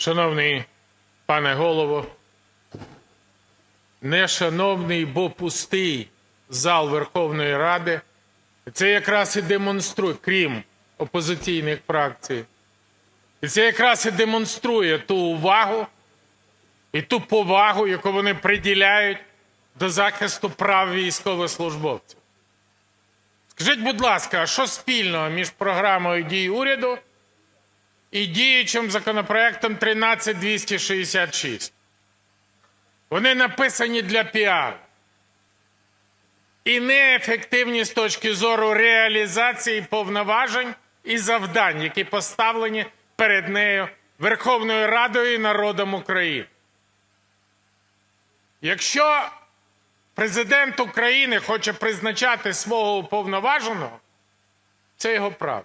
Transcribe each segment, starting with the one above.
Шановний пане голово, нешановний, бо пустий зал Верховної Ради, це якраз і демонструє, крім опозиційних фракцій, і це якраз і демонструє ту увагу і ту повагу, яку вони приділяють до захисту прав військовослужбовців. Скажіть, будь ласка, а що спільного між програмою дій уряду і діючим законопроектом 13266? Вони написані для піару і неефективні з точки зору реалізації повноважень і завдань, які поставлені перед нею Верховною Радою і народом України. Якщо президент України хоче призначати свого уповноваженого, це його право.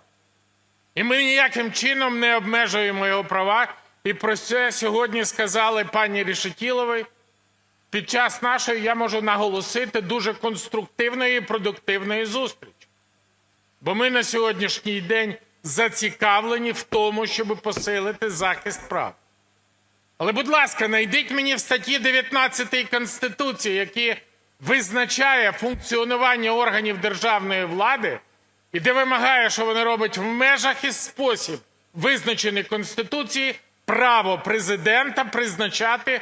І ми ніяким чином не обмежуємо його права. І про це сьогодні сказали пані Рішетіловій. Під час нашої, я можу наголосити, дуже конструктивної і продуктивної зустрічі. Бо ми на сьогоднішній день зацікавлені в тому, щоб посилити захист прав. Але, будь ласка, знайдіть мені в статті 19 Конституції, які визначає функціонування органів державної влади і де вимагає, що вони роблять в межах і спосіб, визначений Конституцією, право президента призначати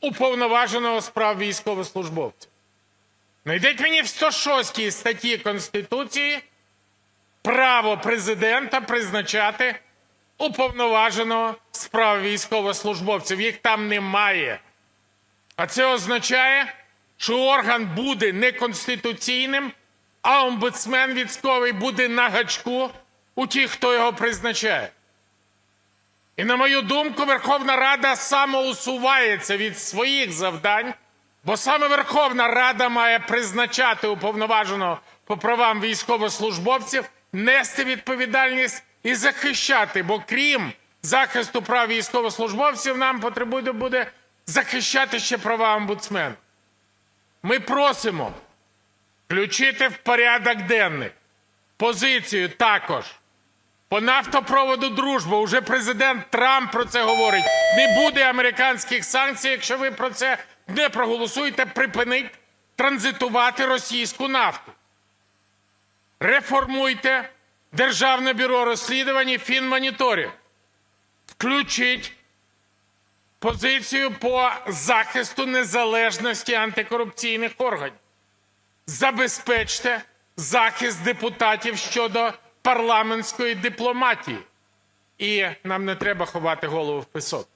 уповноваженого з прав військовослужбовців. Найдіть мені в 106 статті Конституції право президента призначати уповноваженого з військовослужбовців. Їх там немає. А це означає, що орган буде неконституційним, а омбудсмен військовий буде на гачку у тих, хто його призначає. І на мою думку, Верховна Рада самоусувається від своїх завдань, бо саме Верховна Рада має призначати уповноваженого по правам військовослужбовців, нести відповідальність і захищати. Бо крім захисту прав військовослужбовців, нам потрібно буде захищати ще права омбудсмена. Ми просимо включити в порядок денний позицію також по нафтопроводу Дружба. Уже президент Трамп про це говорить. Не буде американських санкцій, якщо ви про це не проголосуєте, припинить транзитувати російську нафту. Реформуйте Державне бюро розслідувань і фінмоніторинг. Включіть позицію по захисту незалежності антикорупційних органів. Забезпечте захист депутатів щодо парламентської дипломатії. І нам не треба ховати голову в пісок.